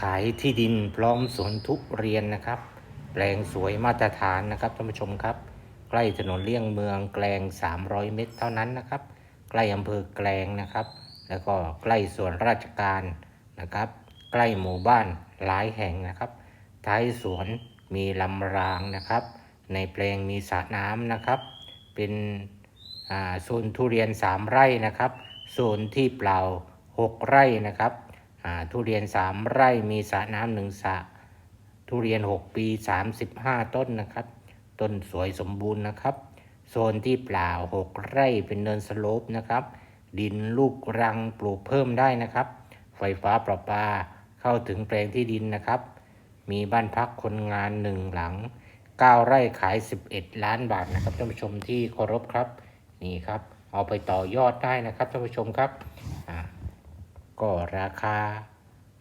ขายที่ดินพร้อมสวนทุเรียนนะครับ แปลงสวยมาตรฐานนะครับท่านผู้ชมครับ ใกล้ถนนเลี่ยงเมืองแกลง 300 เมตรเท่านั้นนะครับ ใกล้อำเภอแกลงนะครับ แล้วก็ใกล้ส่วนราชการนะครับ ใกล้หมู่บ้านหลายแห่งนะครับ ท้ายสวนมีลำรางนะครับ ในแปลงมีสระน้ำนะครับ เป็นโซนทุเรียน 3 ไร่นะครับโซนที่เปล่า 6 ไร่นะครับ ทุเรียน 3 ไร่มีสระน้ำหนึ่งสระทุเรียน 6 ปี 35 ต้นนะครับ ต้นสวยสมบูรณ์นะครับ โซนที่เปล่า 6 ไร่เป็นเนินสโลปนะครับ ดินลูกรังปลูกเพิ่มได้นะครับ ไฟฟ้าประปาเข้าถึงแปลงที่ดินนะครับ มีบ้านพักคนงานหนึ่งหลัง 9 ไร่ขาย 11 ล้านบาทนะครับท่านผู้ชมที่เคารพครับ นี่ครับ เอาไปต่อยอดได้นะครับท่านผู้ชมครับ ก็ราคา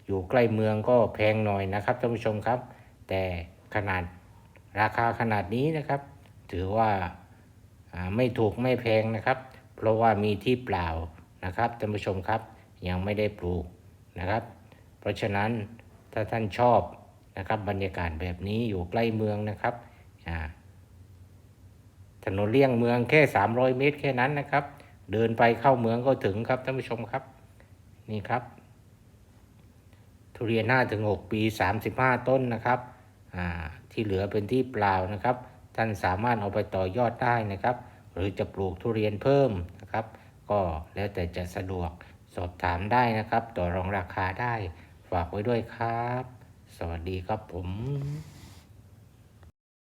อยู่ใกล้เมืองก็แพงหน่อยนะครับท่านผู้ชมครับ แต่ขนาดราคาขนาดนี้นะครับ ถือว่าไม่ถูกไม่แพงนะครับ เพราะว่ามีที่เปล่านะครับท่านผู้ชมครับยังไม่ได้ปลูกนะครับ เพราะฉะนั้นถ้าท่านชอบนะครับบรรยากาศแบบนี้อยู่ใกล้เมืองนะครับถนนเลี่ยงเมืองแค่ 300 เมตรแค่นั้นนะครับ เดินไปเข้าเมืองก็ถึงครับท่านผู้ชมครับ นี่ครับ ทุเรียน5ถึง 6 ปี 35 ต้นนะครับที่เหลือเป็นที่เปล่านะครับ ท่านสามารถเอาไปต่อยอดได้นะครับ หรือจะปลูกทุเรียนเพิ่มนะครับ ก็แล้วแต่จะสะดวกสอบถามได้นะครับ ต่อรองราคาได้ ฝากไว้ด้วยครับ สวัสดีครับผม